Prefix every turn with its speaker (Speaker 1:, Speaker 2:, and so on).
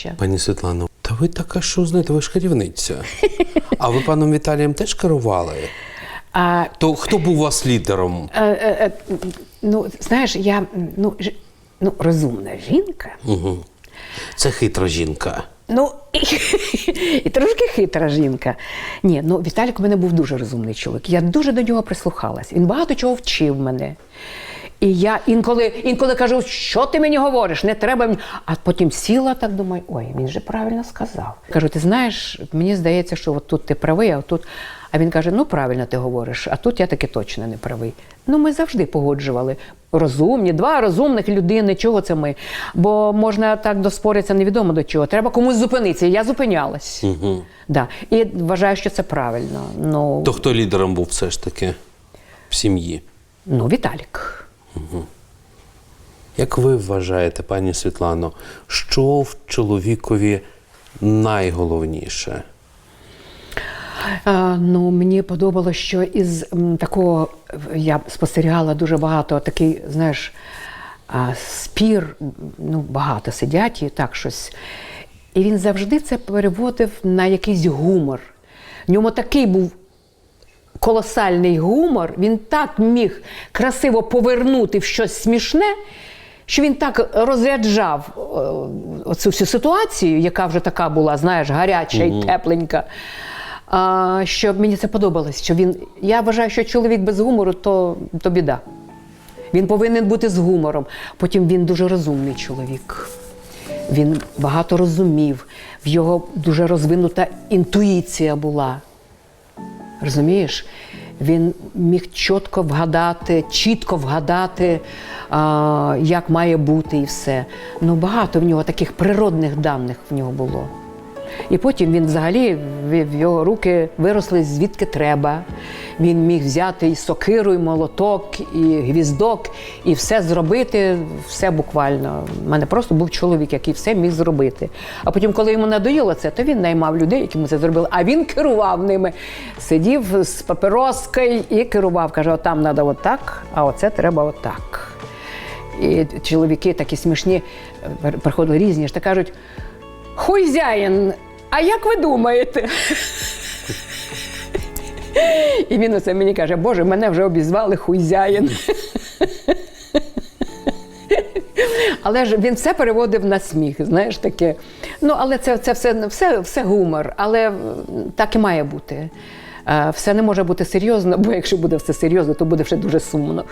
Speaker 1: прізвища.
Speaker 2: Пані Світлано, та ви така, що знаєте, ви ж керівниця. А ви паном Віталієм теж керували?
Speaker 1: А
Speaker 2: То хто був у вас лідером?
Speaker 1: е, е, е, ну, знаєш, я ну, ж- ну, розумна жінка.
Speaker 2: Угу. Це хитра жінка.
Speaker 1: Ну і, і трошки хитра жінка. Ні, ну Віталік у мене був дуже розумний чоловік. Я дуже до нього прислухалась. Він багато чого вчив мене. І я інколи, інколи кажу, що ти мені говориш, не треба мені. А потім сіла так думаю, ой, він же правильно сказав. Кажу, ти знаєш, мені здається, що от тут ти правий, а тут. А він каже: ну правильно ти говориш, а тут я таки точно не правий. Ну, ми завжди погоджували. Розумні, два розумних людини, чого це ми? Бо можна так доспоритися невідомо до чого. Треба комусь зупинитися. Я зупинялась.
Speaker 2: Угу.
Speaker 1: Да. І вважаю, що це правильно. Ну,
Speaker 2: То хто лідером був все ж таки в сім'ї?
Speaker 1: ну Віталік.
Speaker 2: Як ви вважаєте, пані Світлано, що в чоловікові найголовніше?
Speaker 1: Ну, мені подобалося, що із такого е, я спостерігала дуже багато такий, знаєш, спір, ну, багато сидять і так щось. І він завжди це переводив на якийсь гумор. В ньому такий був колосальний гумор, він так міг красиво повернути в щось смішне, що він так розряджав е, оцю всю ситуацію, яка вже така була, знаєш, гаряча і тепленька. А, що мені це подобалось. Що він, я вважаю, що чоловік без гумору то, то біда. Він повинен бути з гумором. Потім він дуже розумний чоловік. Він багато розумів, в його дуже розвинута інтуїція була. Розумієш? Він міг чітко вгадати, чітко вгадати, а, як має бути і все. Ну, багато в нього таких природних даних в нього було. І потім він взагалі в його руки виросли звідки треба. Він міг взяти і сокиру, і молоток, і гвіздок, і все зробити, все буквально. У мене просто був чоловік, який все міг зробити. А потім, коли йому надоїло це, то він наймав людей, які йому це зробили. А він керував ними. Сидів з папіроскою і керував. Каже: отам треба отак, а оце треба отак. І чоловіки такі смішні е, приходили різні ж та кажуть: Хуйзяїн, а як ви думаєте? І він оце мені каже, Боже, мене вже обізвали хуйзяїн. Але ж він все переводив на сміх, знаєш таке. Ну, але це, це все, все, все гумор, але так і має бути. Е, Все не може бути серйозно, бо якщо буде все серйозно, то буде вже дуже сумно.